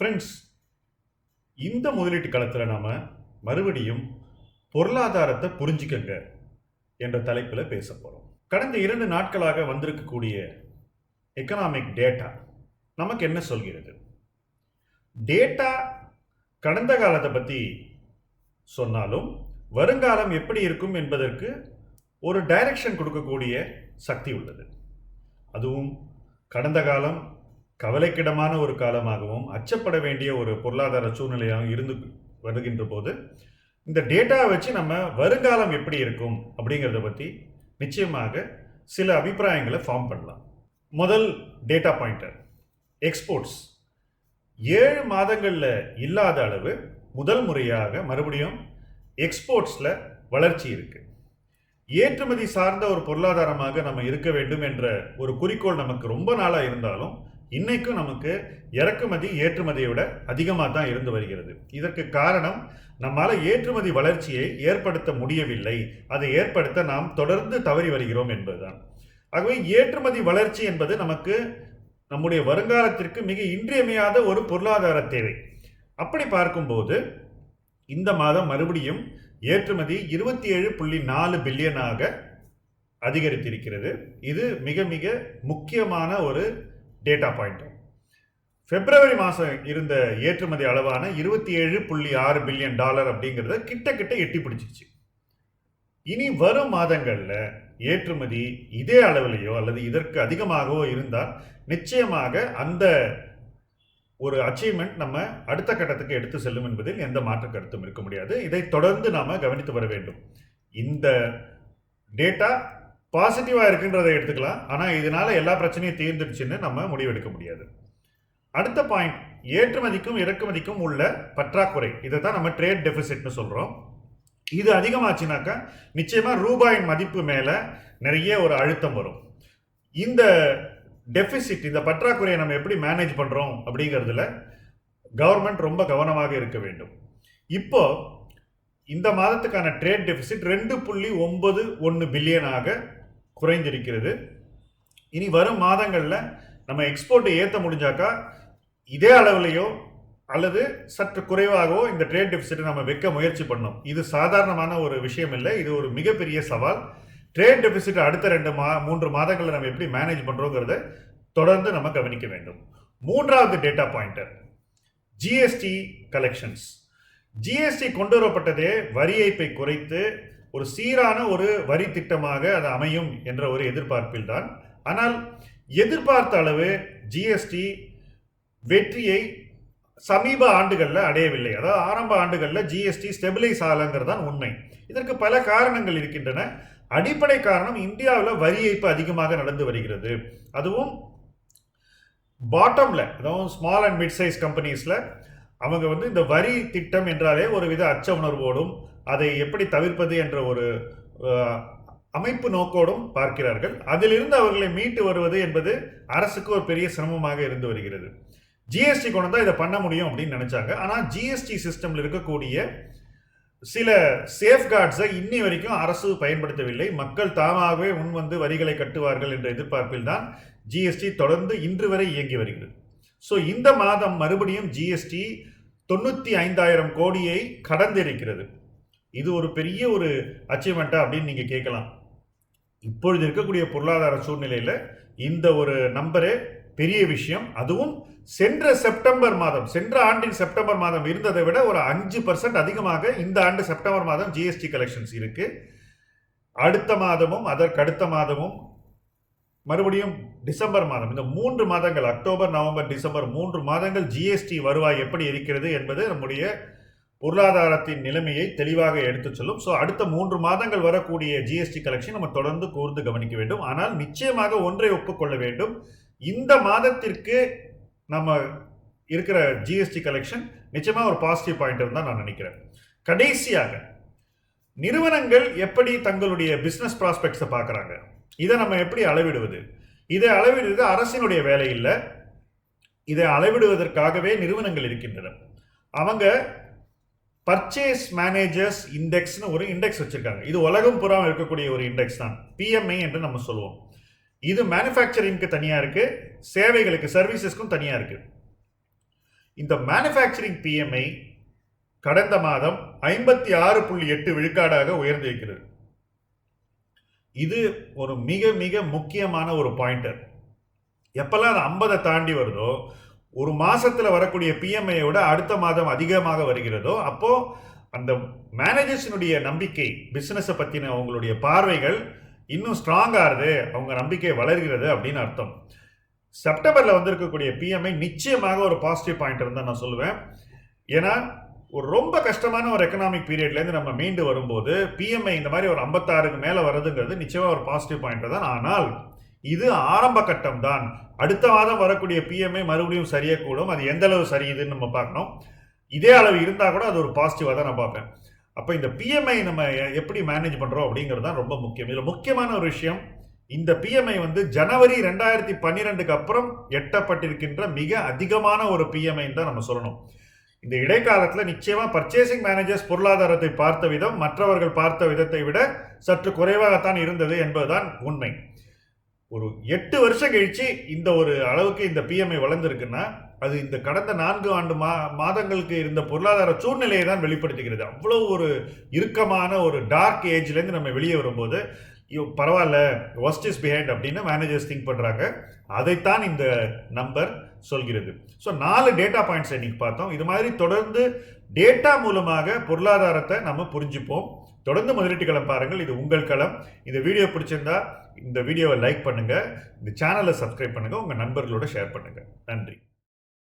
Friends இந்த முதலீட்டு களத்தில் நாம் மறுபடியும் பொருளாதாரத்தை புரிஞ்சுக்கங்க என்ற தலைப்பில் பேச போகிறோம் கடந்த இரண்டு நாட்களாக வந்திருக்கக்கூடிய எக்கனாமிக் டேட்டா நமக்கு என்ன சொல்கிறது? டேட்டா கடந்த காலத்தை பற்றி சொன்னாலும் வருங்காலம் எப்படி இருக்கும் என்பதற்கு ஒரு டைரக்ஷன் கொடுக்கக்கூடிய சக்தி உள்ளது. அதுவும் கடந்த காலம் கவலைக்கிடமான ஒரு காலமாகவும் அச்சப்பட வேண்டிய ஒரு பொருளாதார சூழ்நிலையாகவும் இருந்து வருகின்ற போது இந்த டேட்டாவை வச்சு நம்ம வருங்காலம் எப்படி இருக்கும் அப்படிங்கிறத பற்றி நிச்சயமாக சில அபிப்பிராயங்களை ஃபார்ம் பண்ணலாம். முதல் டேட்டா பாயிண்டர் எக்ஸ்போர்ட்ஸ் ஏழு மாதங்களில் இல்லாத அளவு முதல் முறையாக மறுபடியும் எக்ஸ்போர்ட்ஸில் வளர்ச்சி இருக்கு. ஏற்றுமதி சார்ந்த ஒரு பொருளாதாரமாக நம்ம இருக்க வேண்டும் என்ற ஒரு குறிக்கோள் நமக்கு ரொம்ப நாளாக இருந்தாலும் இன்னைக்கும் நமக்கு இறக்குமதி ஏற்றுமதியை விட அதிகமாக தான் இருந்து வருகிறது. இதற்கு காரணம் நம்மால் ஏற்றுமதி வளர்ச்சியை ஏற்படுத்த முடியவில்லை. அதை ஏற்படுத்த நாம் தொடர்ந்து தவறி வருகிறோம் என்பதுதான். ஆகவே ஏற்றுமதி வளர்ச்சி என்பது நமக்கு நம்முடைய வருங்காலத்திற்கு மிக இன்றியமையாத ஒரு பொருளாதார தேவை. அப்படி பார்க்கும்போது இந்த மாதம் மறுபடியும் ஏற்றுமதி இருபத்தி ஏழு புள்ளி நாலு பில்லியனாக அதிகரித்திருக்கிறது. இது மிக மிக முக்கியமான ஒரு டேட்டா பாயிண்ட்டு பிப்ரவரி மாதம் இருந்த ஏற்றுமதி அளவான இருபத்தி ஏழு புள்ளி ஆறு பில்லியன் டாலர் அப்படிங்கிறத கிட்ட கிட்ட எட்டி பிடிச்சிச்சு இனி வரும் மாதங்களில் ஏற்றுமதி இதே அளவிலேயோ அல்லது இதற்கு அதிகமாகவோ இருந்தால் நிச்சயமாக அந்த ஒரு அச்சீவ்மெண்ட் நம்ம அடுத்த கட்டத்துக்கு எடுத்து செல்லும் என்பதில் எந்த மாற்று கருத்தும் இருக்க முடியாது. இதை தொடர்ந்து நாம் கவனித்து வர வேண்டும். இந்த டேட்டா பாசிட்டிவாக இருக்குன்றதை எடுத்துக்கலாம். ஆனால் இதனால் எல்லா பிரச்சனையும் தீர்ந்துடுச்சுன்னு நம்ம முடிவெடுக்க முடியாது. அடுத்த பாயிண்ட் ஏற்றுமதிக்கும் இறக்குமதிக்கும் உள்ள பற்றாக்குறை. இதை தான் நம்ம ட்ரேட் டெபிசிட்னு சொல்கிறோம் இது அதிகமாச்சுனாக்கா நிச்சயமாக ரூபாயின் மதிப்பு மேலே நிறைய ஒரு அழுத்தம் வரும். இந்த டெபிசிட் இந்த பற்றாக்குறையை நம்ம எப்படி மேனேஜ் பண்ணுறோம் அப்படிங்கிறதுல கவர்மெண்ட் ரொம்ப கவனமாக இருக்க வேண்டும். இப்போ இந்த மாதத்துக்கான ட்ரேட் டெபிசிட் ரெண்டு புள்ளி ஒன்பது ஒன்று பில்லியனாக குறைந்திருக்கிறது. இனி வரும் மாதங்களில் நம்ம எக்ஸ்போர்ட்டை ஏற்ற முடிஞ்சாக்கா இதே அளவுலையோ அல்லது சற்று குறைவாகவோ இந்த ட்ரேட் டெபிசிட்டை நம்ம வைக்க முயற்சி பண்ணோம் இது சாதாரணமான ஒரு விஷயம் இல்லை இது ஒரு மிகப்பெரிய சவால். ட்ரேட் டெபிசிட் அடுத்த ரெண்டு மா மூன்று மாதங்களில் நம்ம எப்படி மேனேஜ் பண்ணுறோங்கிறத தொடர்ந்து நம்ம கவனிக்க வேண்டும். மூன்றாவது data pointer GST collections GST கொண்டு வரப்பட்டதே வரி ஏய்ப்பை குறைத்து ஒரு சீரான ஒரு வரி திட்டமாக அது அமையும் என்ற ஒரு எதிர்பார்ப்பில் தான் ஆனால் எதிர்பார்த்த அளவு ஜிஎஸ்டி வெற்றியை சமீப ஆண்டுகளில் அடையவில்லை. அதாவது ஆரம்ப ஆண்டுகளில் ஜிஎஸ்டி ஸ்டெபிலைஸ் ஆகலைங்கிறது தான் உண்மை. இதற்கு பல காரணங்கள் இருக்கின்றன. அடிப்படை காரணம் இந்தியாவில் வரி ஏய்ப்பு அதிகமாக நடந்து வருகிறது. அதுவும் பாட்டமில் அதாவது ஸ்மால் அண்ட் மிட் சைஸ் கம்பெனிஸில் அவங்க வந்து இந்த வரி திட்டம் என்றாலே ஒரு வித அச்ச உணர்வோடும் அதை எப்படி தவிர்ப்பது என்ற ஒரு அமைப்பு நோக்கோடும் பார்க்கிறார்கள். அதிலிருந்து அவர்களை மீட்டு வருவது என்பது அரசுக்கு ஒரு பெரிய சிரமமாக இருந்து வருகிறது. ஜிஎஸ்டி கொண்டு தான் இதை பண்ண முடியும் அப்படின்னு நினைச்சாங்க. ஆனால் ஜிஎஸ்டி சிஸ்டம்ல இருக்கக்கூடிய சில சேஃப்கார்ட்ஸை இன்னி வரைக்கும் அரசு பயன்படுத்தவில்லை. மக்கள் தாமாகவே முன் வந்து வரிகளை கட்டுவார்கள் என்ற எதிர்பார்ப்பில் தான் ஜிஎஸ்டி தொடர்ந்து இன்று வரை இயங்கி வருகிறது. ஸோ இந்த மாதம் மறுபடியும் ஜிஎஸ்டி தொண்ணூற்றி ஐந்தாயிரம் கோடியை கடந்திருக்கிறது. இது ஒரு பெரிய ஒரு அச்சீவ்மெண்ட்டா அப்படின்னு நீங்கள் கேட்கலாம். இப்பொழுது இருக்கக்கூடிய பொருளாதார சூழ்நிலையில் இந்த ஒரு நம்பரே பெரிய விஷயம். அதுவும் சென்ற செப்டம்பர் மாதம் சென்ற ஆண்டின் செப்டம்பர் மாதம் இருந்ததை விட ஒரு அஞ்சு பர்சன்ட் அதிகமாக இந்த ஆண்டு செப்டம்பர் மாதம் ஜிஎஸ்டி கலெக்ஷன்ஸ் இருக்கு. அடுத்த மாதமும் அதற்கு அடுத்த மாதமும் மறுபடியும் டிசம்பர் மாதம் இந்த மூன்று மாதங்கள் அக்டோபர் நவம்பர் டிசம்பர் மூன்று மாதங்கள் ஜிஎஸ்டி வருவாய் எப்படி இருக்கிறது என்பது நம்முடைய பொருளாதாரத்தின் நிலைமையை தெளிவாக எடுத்துச் சொல்லும். ஸோ அடுத்த மூன்று மாதங்கள் வரக்கூடிய ஜிஎஸ்டி கலெக்ஷன் நம்ம தொடர்ந்து கூர்ந்து கவனிக்க வேண்டும். ஆனால் நிச்சயமாக ஒன்றை ஒப்புக்கொள்ள வேண்டும். இந்த மாதத்திற்கு நம்ம இருக்கிற ஜிஎஸ்டி கலெக்ஷன் நிச்சயமாக ஒரு பாசிட்டிவ் பாயிண்ட் தான் நான் நினைக்கிறேன். கடைசியாக நிறுவனங்கள் எப்படி தங்களுடைய பிஸ்னஸ் ப்ராஸ்பெக்ட்ஸை பார்க்குறாங்க? இதை நம்ம எப்படி அளவிடுவது? இதை அளவிடுவது அரசினுடைய வேலை இல்லை. இதை அளவிடுவதற்காகவே நிறுவனங்கள் இருக்கின்றன. அவங்க பர்ச்சேஸ் மேனேஜர்ஸ் இண்டெக்ஸ்னு ஒரு இண்டெக்ஸ் வச்சுருக்காங்க. இது உலகம் புறம் இருக்கக்கூடிய ஒரு இண்டெக்ஸ் தான். பிஎம்ஐ என்று நம்ம சொல்லுவோம். இது மேனுஃபேக்சரிங்க்கு தனியாக இருக்குது சேவைகளுக்கு சர்வீசஸ்க்கும் தனியாக இருக்குது இந்த மேனுஃபேக்சரிங் பிஎம்ஐ கடந்த மாதம் ஐம்பத்தி ஆறு புள்ளி எட்டு விழுக்காடாக உயர்ந்திருக்கிறது இது ஒரு மிக மிக முக்கியமான ஒரு பாயிண்டர் எப்பெல்லாம் அது ஐம்பதை தாண்டி வருதோ ஒரு மாதத்தில் வரக்கூடிய பிஎம்ஐயை விட அடுத்த மாதம் அதிகமாக வருகிறதோ அப்போது அந்த மேனேஜர்ஸினுடைய நம்பிக்கை பிஸ்னஸை பற்றின அவங்களுடைய பார்வைகள் இன்னும் ஸ்ட்ராங்காகுது அவங்க நம்பிக்கை வளர்கிறது அப்படின்னு அர்த்தம். செப்டம்பரில் வந்திருக்கக்கூடிய பிஎம்ஐ நிச்சயமாக ஒரு பாசிட்டிவ் பாயிண்ட் இருந்தால் நான் சொல்லுவேன். ஏன்னா ஒரு ரொம்ப கஷ்டமான ஒரு எக்கனாமிக் பீரியட்லேருந்து நம்ம மீண்டு வரும்போது பிஎம்ஐ இந்த மாதிரி ஒரு ஐம்பத்தாறுக்கு மேலே வருதுங்கிறது நிச்சயமாக ஒரு பாசிட்டிவ் பாயிண்ட் தான். ஆனால் இது ஆரம்ப கட்டம் தான். அடுத்த மாதம் வரக்கூடிய பிஎம்ஐ மறுபடியும் சரியக்கூடும். அது எந்த அளவு சரியுதுன்னு நம்ம பார்க்கணும். இதே அளவு இருந்தால் கூட அது ஒரு பாசிட்டிவாக தான் நான் பார்ப்பேன். அப்போ இந்த பிஎம்ஐ நம்ம எப்படி மேனேஜ் பண்ணுறோம் அப்படிங்கிறது தான் ரொம்ப முக்கியம். இதில் முக்கியமான ஒரு விஷயம் இந்த பிஎம்ஐ வந்து ஜனவரி ரெண்டாயிரத்தி பன்னிரெண்டுக்கு அப்புறம் எட்டப்பட்டிருக்கின்ற மிக அதிகமான ஒரு பிஎம்ஐன்னு தான் நம்ம சொல்லணும். இந்த இடைக்காலத்தில் நிச்சயமாக பர்ச்சேசிங் மேனேஜர்ஸ் பொருளாதாரத்தை பார்த்த விதம் மற்றவர்கள் பார்த்த விதத்தை விட சற்று குறைவாகத்தான் இருந்தது என்பதுதான் உண்மை. ஒரு எட்டு வருஷம் கழிச்சு இந்த ஒரு அளவுக்கு இந்த பிஎம்ஐ வளர்ந்துருக்குன்னா அது இந்த கடந்த நான்கு ஆண்டு மா மாதங்களுக்கு இருந்த பொருளாதார சூழ்நிலையை தான் வெளிப்படுத்துகிறது அவ்வளோ ஒரு இறுக்கமான ஒரு டார்க் ஏஜ்லேருந்து நம்ம வெளியே வரும்போது ஐயோ பரவாயில்ல ஒஸ்ட் இஸ் பிஹைண்ட் அப்படின்னு மேனேஜர்ஸ் திங்க் பண்ணுறாங்க அதைத்தான் இந்த நம்பர் சொல்கிறது. ஸோ நாலு டேட்டா பாயிண்ட்ஸ் இன்னைக்கு பார்த்தோம். இது மாதிரி தொடர்ந்து டேட்டா மூலமாக பொருளாதாரத்தை நம்ம புரிஞ்சுப்போம். தொடர்ந்து முதலீட்டு களம் பாருங்கள். இது உங்கள் களம். இந்த வீடியோ பிடிச்சிருந்தா இந்த வீடியோவை லைக் பண்ணுங்கள் இந்த சேனலை சப்ஸ்கிரைப் பண்ணுங்கள் உங்கள் நண்பர்களோட ஷேர் பண்ணுங்கள் நன்றி.